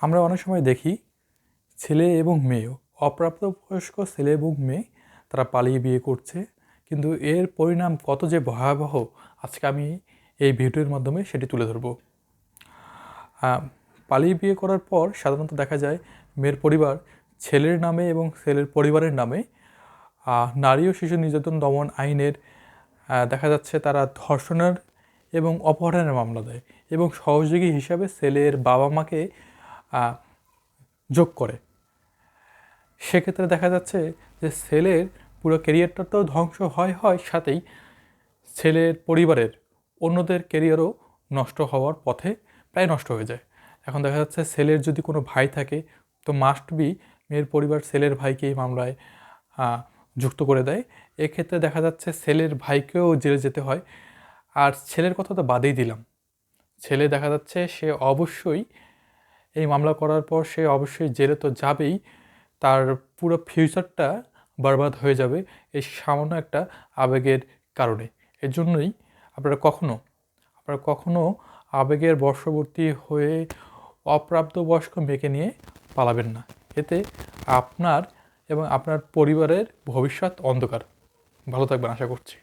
আমরা অনেক সময় দেখি ছেলে এবং মেয়েও, অপ্রাপ্তবয়স্ক ছেলে এবং মেয়ে, তারা পালিয়ে বিয়ে করছে। কিন্তু এর পরিণাম কত যে ভয়াবহ, আজকে আমি এই ভিডিওর মাধ্যমে সেটি তুলে ধরব। পালিয়ে বিয়ে করার পর সাধারণত দেখা যায় মেয়ের পরিবার ছেলের নামে এবং ছেলের পরিবারের নামে নারী ও শিশু নির্যাতন দমন আইনের দেখা যাচ্ছে তারা ধর্ষণের এবং অপহরণের মামলা দেয়। এবং সহযোগী হিসাবে ছেলের বাবা মাকে যোগ করে। সেক্ষেত্রে দেখা যাচ্ছে যে ছেলের পুরো কেরিয়ারটা তো ধ্বংস হয় হয় সাথেই ছেলের পরিবারের অন্যদের কেরিয়ারও নষ্ট হওয়ার পথে প্রায় নষ্ট হয়ে যায়। এখন দেখা যাচ্ছে ছেলের যদি কোনো ভাই থাকে, তো মাস্ট বি মেয়ের পরিবার ছেলের ভাইকে এই মামলায় যুক্ত করে দেয়। এক্ষেত্রে দেখা যাচ্ছে ছেলের ভাইকেও জেলে যেতে হয়। আর ছেলের কথা তো বাদেই দিলাম। ছেলে দেখা যাচ্ছে সে অবশ্যই এই মামলা করার পর সে অবশ্যই জেলে তো যাবেই। তার পুরো ফিউচারটা বরবাদ হয়ে যাবে এই সামান্য একটা আবেগের কারণে। এর জন্যই আপনারা কখনো আপনারা কখনো আবেগের বর্ষবর্তী হয়ে অপ্রাপ্তবয়স্ক মেয়েকে নিয়ে পালাবেন না। এতে আপনার এবং আপনার পরিবারের ভবিষ্যৎ অন্ধকার। ভালো থাকবেন, আশা করছি।